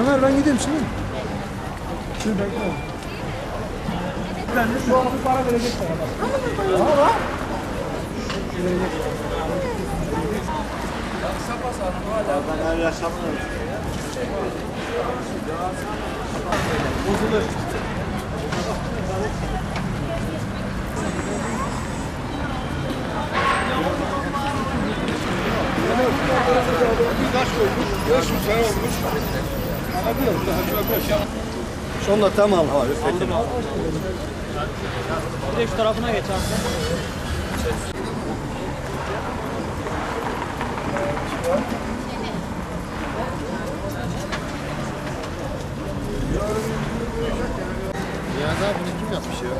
Ömer ben gideyim şimdi. Şimdi bekle. Ben de şu an para verecek sana. Tamam mı? Sonunda tamam abi. Bir de şu tarafına geç abi. Ya da bunu kim yapmış ya?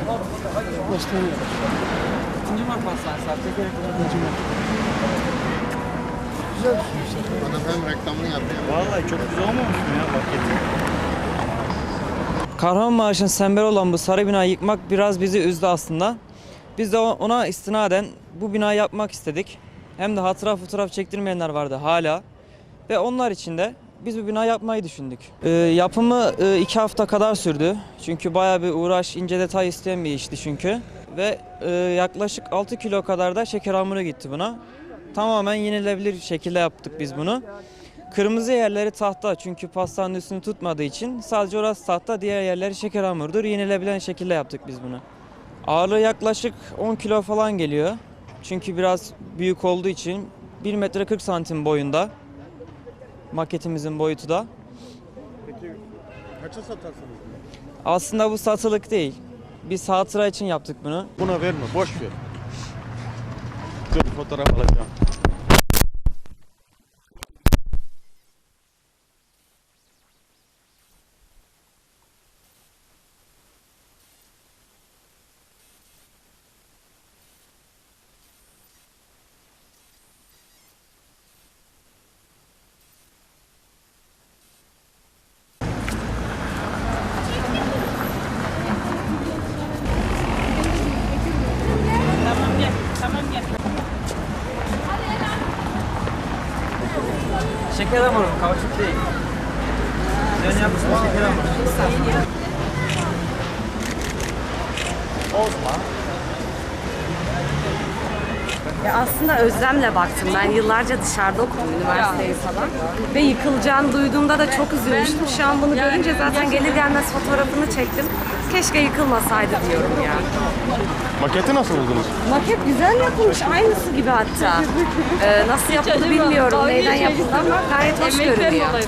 İkinci mark hastanesi abi. Tekerek Adam hem reklamını yapıyor. Vallahi çok güzel olmamış mı ya paketi? Kahramanmaraş'ın sembolü olan bu sarı binayı yıkmak biraz bizi üzdü aslında. Biz de ona istinaden bu binayı yapmak istedik. Hem de hatıra fotoğraf çektirmeyenler vardı hala. Ve onlar için de biz bu binayı yapmayı düşündük. Ee, yapımı e, iki hafta kadar sürdü. Çünkü bayağı bir uğraş, ince detay isteyen bir işti çünkü. Ve e, yaklaşık 6 kilo kadar da şeker hamuru gitti buna. Tamamen yenilebilir şekilde yaptık biz bunu. Kırmızı yerleri tahta çünkü pastanın üstünü tutmadığı için sadece orası tahta diğer yerleri şeker hamurudur. Yenilebilen şekilde yaptık biz bunu. Ağırlığı yaklaşık 10 kilo falan geliyor. Çünkü biraz büyük olduğu için 1 metre 40 santim boyunda. Maketimizin boyutu da. Peki kaça satarsınız? Aslında bu satılık değil. Biz hatıra için yaptık bunu. Buna verme boş ver. Dur bir Şeker hamuru, kauçuk değil. Üzerine yapmışsın şeker hamuru. Ya aslında özlemle baktım. Ben yıllarca dışarıda okudum üniversiteyi falan. Ve yıkılacağını duyduğumda da çok üzülmüştüm. Şu an bunu görünce zaten gelir gelmez fotoğrafını çektim. Keşke yıkılmasaydı diyorum ya. Maketi nasıl buldunuz? Maket güzel yapılmış. Aynısı gibi hatta. Ee, nasıl yapıldı bilmiyorum. Neyden yapıldı ama gayet hoş görünüyor.